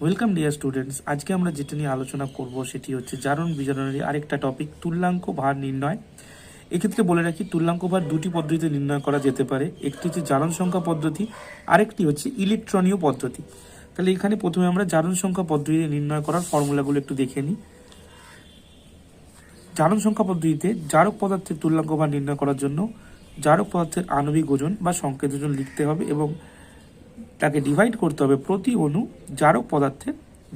Welcome dear students আজকে আমরা যেটা নিয়ে আলোচনা করব সেটি হচ্ছে জারণ বিজারণেরই আরেকটা টপিক তুল্যাঙ্ক ভার নির্ণয়। এক্ষেত্রে বলে রাখি, তুল্যাঙ্ক ভার দুটি পদ্ধতিতে নির্ণয় করা যেতে পারে। একটি হচ্ছে জারণ সংখ্যা পদ্ধতি, আরেকটি হচ্ছে ইলেকট্রনীয় পদ্ধতি। তাহলে এখানে প্রথমে আমরা জারণ সংখ্যা পদ্ধতিতে নির্ণয় করার ফর্মুলাগুলো একটু দেখে নিই। জারণ সংখ্যা পদ্ধতিতে জারক পদার্থের তুল্যাঙ্ক ভার নির্ণয় করার জন্য জারক পদার্থের আণবিক ওজন বা সংকেত ওজন লিখতে হবে এবং তাকে ডিভাইড করতে হবে প্রতি অণু জারক পদার্থের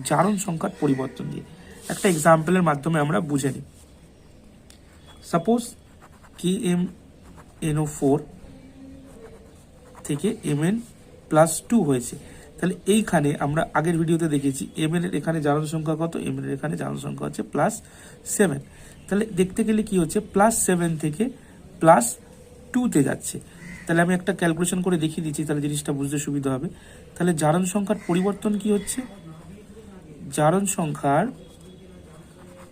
জারণ সংখ্যার পরিবর্তন দিয়ে। একটা এক্সাম্পলের মাধ্যমে আমরা বুঝে নিই। Suppose K M N O four থেকে এম এন প্লাস টু হয়েছে। তাহলে এইখানে আমরা আগের ভিডিওতে দেখেছি এম এর এখানে জারণ সংখ্যা কত? এম এর এখানে জারণ সংখ্যা হচ্ছে প্লাস সেভেন তাহলে দেখতে গেলে কি হচ্ছে? প্লাস সেভেন থেকে প্লাস টুতে যাচ্ছে। তাহলে আমি একটা ক্যালকুলেশন করে দেখিয়ে দিচ্ছি, তাহলে জিনিসটা বুঝতে সুবিধা হবে। তাহলে জারণ সংখ্যার পরিবর্তন কি হচ্ছে? জারণ সংখ্যার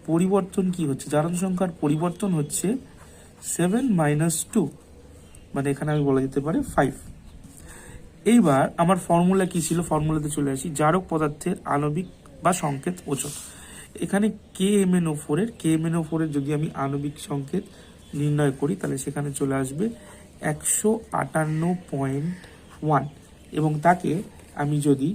পরিবর্তন কি হচ্ছে? জারণ সংখ্যার পরিবর্তন হচ্ছে সেভেন মাইনাস টু মানে এখানে আমি বলা যেতে পারে ফাইভ এইবার আমার ফর্মুলা কি ছিল? ফর্মুলাতে চলে আসি। জারক পদার্থের আণবিক বা সংকেত ওজন। এখানে কে এম এন ও ফোরের কে এম এন ও ফোরের যদি আমি আণবিক সংকেত নির্ণয় করি, তাহলে সেখানে চলে আসবে একশো আটান্ন পয়েন্ট ওয়ান। এবং তাকে আমি যদি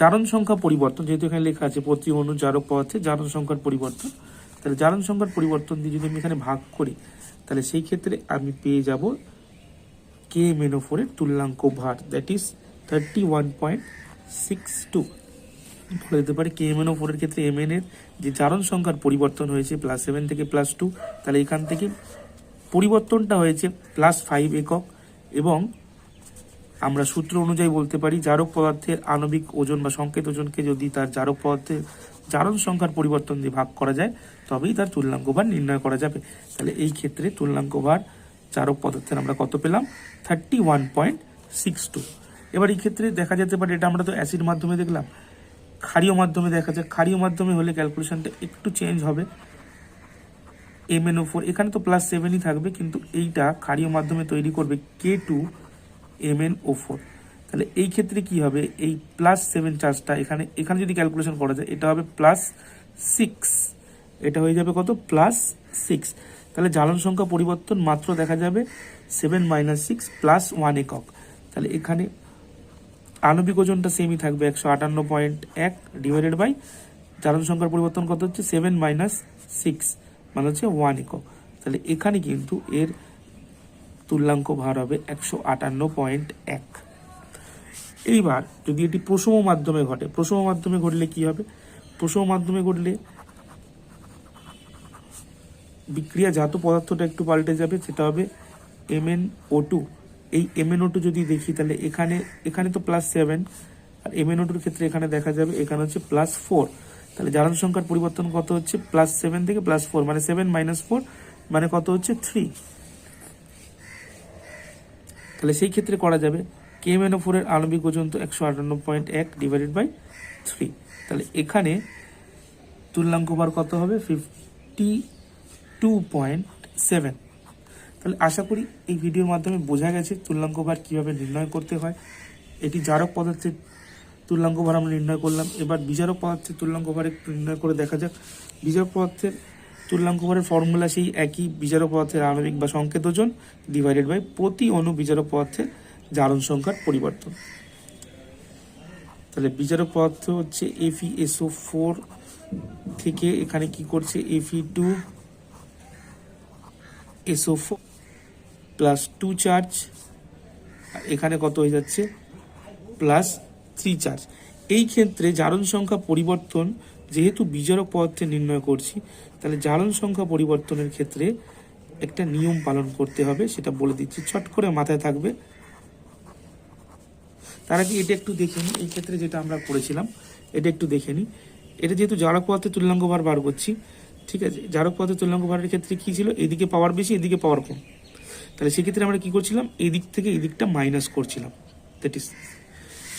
জারণ সংখ্যা পরিবর্তন, যেহেতু এখানে লেখা আছে প্রতি অণু জারক পদার্থে জারণ সংখ্যার পরিবর্তন, তাহলে জারণ সংখ্যার পরিবর্তন দিয়ে যদি আমি এখানে ভাগ করি, তাহলে সেই ক্ষেত্রে আমি পেয়ে যাব কে মেনোফোরের তুল্যাঙ্ক ভার that is thirty one point six two বলে দিতে পারে কে এম এন ও ফোরের ক্ষেত্রে এম এর যে জারণ সংখ্যার পরিবর্তন হয়েছে প্লাস সেভেন থেকে প্লাস টু তাহলে এখান থেকে পরিবর্তনটা হয়েছে প্লাস ফাইভ একক এবং আমরা সূত্র অনুযায়ী বলতে পারি জারক পদার্থের আণবিক ওজন বা সংকেত ওজনকে যদি তার জারক পদার্থের জারণ সংখ্যার পরিবর্তন দিয়ে ভাগ করা যায়, তবেই তার তুল্যাঙ্ক ভার নির্ণয় করা যাবে। তাহলে এই ক্ষেত্রে তুল্যাঙ্ক ভার জারক পদার্থের আমরা কত পেলাম? Thirty one point six two এবার এই ক্ষেত্রে দেখা যেতে পারে, এটা আমরা তো অ্যাসিড মাধ্যমে দেখলাম। ক্ষারীয় মাধ্যমে দেখা যায় ক্ষারীয় মাধ্যমে হলে ক্যালকুলেশনটা একটু চেঞ্জ হবে। এম এন ও ফোর এখানে তো প্লাস সেভেনই থাকবে, কিন্তু এইটা ক্ষারীয় মাধ্যমে তৈরি করবে K two M N O four তাহলে এই ক্ষেত্রে কি হবে? এই প্লাস সেভেন চার্জটা এখানে এখানে যদি ক্যালকুলেশন করা যায়, এটা হবে প্লাস সিক্স এটা হয়ে যাবে কত? প্লাস সিক্স তাহলে জ্বালন সংখ্যা পরিবর্তন মাত্র দেখা যাবে seven minus six plus one একক। তাহলে এখানে আণবিক ওজনটা সেমই থাকবে একশো আটান্ন পয়েন্ট এক ডিভাইডেড বাই জারণ সংখ্যার পরিবর্তন কত হচ্ছে? সেভেন মাইনাস সিক্স মানে হচ্ছে ওয়ান একক তাহলে এখানে কিন্তু এর তুল্যাঙ্ক ভার হবে একশো আটান্ন পয়েন্ট এক। এইবার যদি এটি প্রসম মাধ্যমে ঘটে, প্রসম মাধ্যমে ঘটলে কি হবে? প্রসম মাধ্যমে ঘটলে বিক্রিয়া জাত পদার্থটা একটু পাল্টে যাবে, সেটা হবে M N O two M N O two two যদি দেখি, তাহলে এখানে এখানে তো প্লাস সেভেন আর এম এন ও টুর ক্ষেত্রে এখানে দেখা যাবে, এখানে হচ্ছে প্লাস ফোর তাহলে জারণ সংখ্যার পরিবর্তন কত হচ্ছে? প্লাস সেভেন থেকে প্লাস ফোর মানে সেভেন মাইনাস ফোর মানে কত হচ্ছে? থ্রি তাহলে সেই ক্ষেত্রে করা যাবে কে এম ও ফোরের আণবিক ওজন তো একশো আটান্ন পয়েন্ট এক ডিভাইডেড বাই থ্রি তাহলে এখানে তুল্যাঙ্ক বার কত হবে? ফিফটি টু পয়েন্ট সেভেন তাহলে আশা করি এই ভিডিওর মাধ্যমে বোঝা গেছে তুল্যাঙ্ক ভার কীভাবে নির্ণয় করতে হয়। এটি জারক পদার্থের তুল্যাঙ্ক ভার আমরা নির্ণয় করলাম। এবার বিজারক পদার্থের তুল্যাঙ্ক ভার একটু নির্ণয় করে দেখা যাক। বিজারক পদার্থের তুল্যাঙ্ক ভারের ফর্মুলা সেই একই বিজারক পদার্থের আণবিক বা সংকেত ওজন ডিভাইডেড বাই প্রতি অণু বিজারক পদার্থের জারণ সংখ্যার পরিবর্তন। তাহলে বিজারক পদার্থ হচ্ছে এফি এসও ফোর থেকে এখানে কি করছে? এফি two S O four plus two charge এখানে কত হয়ে যাচ্ছে? Plus three charge. এই ক্ষেত্রে জারণ সংখ্যা পরিবর্তন, যেহেতু বিজারক পদার্থে নির্ণয় করছি, তাহলে জারণ সংখ্যা পরিবর্তনের ক্ষেত্রে একটা নিয়ম পালন করতে হবে, সেটা বলে দিচ্ছি। ছট করে মাথায় থাকবে। তার আগে এটা একটু দেখে নিই। এই ক্ষেত্রে যেটা আমরা করেছিলাম, এটা একটু দেখে নিই। এটা যেহেতু জারক পদার্থের তুল্যাঙ্ক ভার বার করছি, ঠিক আছে? জারক পদার্থের তুল্যাঙ্ক ভারের ক্ষেত্রে কী ছিল? এদিকে পাওয়ার বেশি, এদিকে পাওয়ার কম। তাহলে সেক্ষেত্রে আমরা কী করছিলাম? এই দিক থেকে এই দিকটা মাইনাস করছিলাম। দ্যাট ইস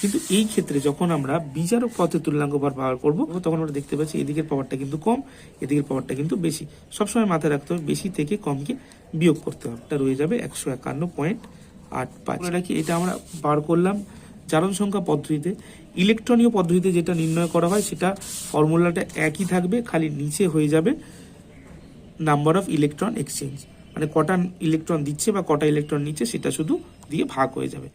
কিন্তু এই ক্ষেত্রে যখন আমরা বিচারক পথে তুল্যাঙ্ক ভার ব্যবহার করব, তখন আমরা দেখতে পাচ্ছি এদিকের পাওয়ারটা কিন্তু কম, এদিকের পাওয়ারটা কিন্তু বেশি। সবসময় মাথায় রাখতে হবে, বেশি থেকে কমকে বিয়োগ করতে হবে। এটা রয়ে যাবে একশো একান্ন পয়েন্ট আট পাঁচ। রাখি, এটা আমরা বার করলাম জারণ সংখ্যা পদ্ধতিতে। ইলেকট্রনীয় পদ্ধতিতে যেটা নির্ণয় করা হয়, সেটা ফর্মুলাটা একই থাকবে, খালি নিচে হয়ে যাবে নাম্বার অফ ইলেকট্রন এক্সচেঞ্জ। মানে কটা ইলেকট্রন দিচ্ছে বা কটা ইলেকট্রন নিচ্ছে, সেটা শুধু দিয়ে ভাগ হয়ে যাবে।